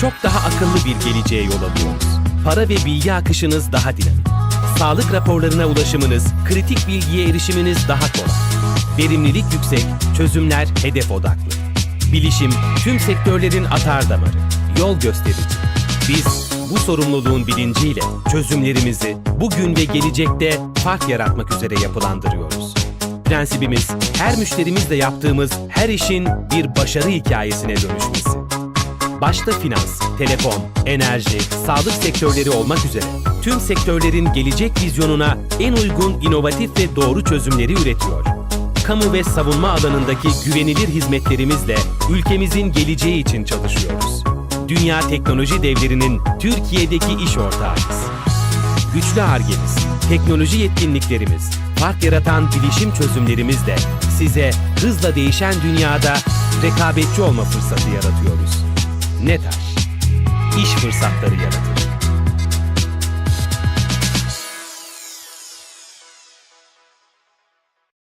çok daha akıllı bir geleceğe yol alıyoruz. Para ve bilgi akışınız daha dinamik. Sağlık raporlarına ulaşımınız, kritik bilgiye erişiminiz daha kolay. Verimlilik yüksek, çözümler hedef odaklı. Bilişim tüm sektörlerin atar damarı, yol gösterici. Biz bu sorumluluğun bilinciyle çözümlerimizi bugün ve gelecekte fark yaratmak üzere yapılandırıyoruz. Prensibimiz her müşterimizle yaptığımız her işin bir başarı hikayesine dönüşmesi. Başta finans, telekom, enerji, sağlık sektörleri olmak üzere tüm sektörlerin gelecek vizyonuna en uygun inovatif ve doğru çözümleri üretiyor. Kamu ve savunma alanındaki güvenilir hizmetlerimizle ülkemizin geleceği için çalışıyoruz. Dünya teknoloji devlerinin Türkiye'deki iş ortağıyız. Güçlü argemiz, teknoloji yetkinliklerimiz, fark yaratan bilişim çözümlerimizle size hızla değişen dünyada rekabetçi olma fırsatı yaratıyoruz. NETAŞ, iş fırsatları yaratır.